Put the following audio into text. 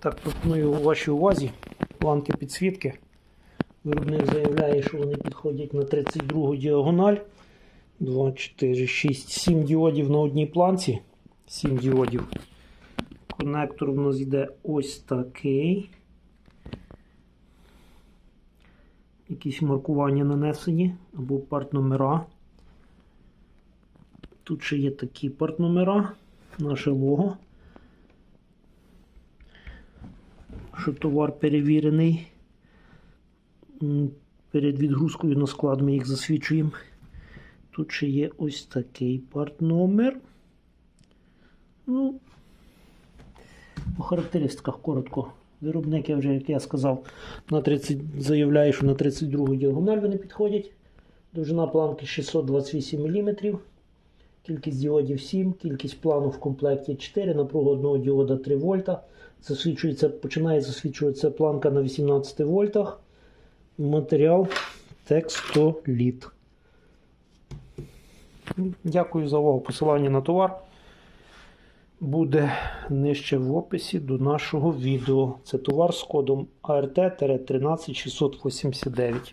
Так, пропоную вашій увазі планки підсвітки. Виробник заявляє, що вони підходять на 32 діагональ. 2, 4, 6, 7 діодів на одній планці. 7 діодів. Конектор в нас йде ось такий. Якісь маркування нанесені або партномера. Тут ще є такі партномера, наше лого. Що товар перевірений. Перед відгрузкою на склад ми їх засвідчуємо. Тут ще є ось такий партномер. Ну, по характеристиках коротко. Виробник, я вже, як я сказав, на 30, заявляє, що на 32 діагональ вони підходять. Довжина планки 628 мм. Кількість діодів 7, кількість плану в комплекті 4, напруга одного діода 3 вольта. Засвідчується, починає засвідчуватися планка на 18 вольтах. Матеріал текстоліт. Дякую за увагу. Посилання на товар буде нижче в описі до нашого відео. Це товар з кодом ART-13689.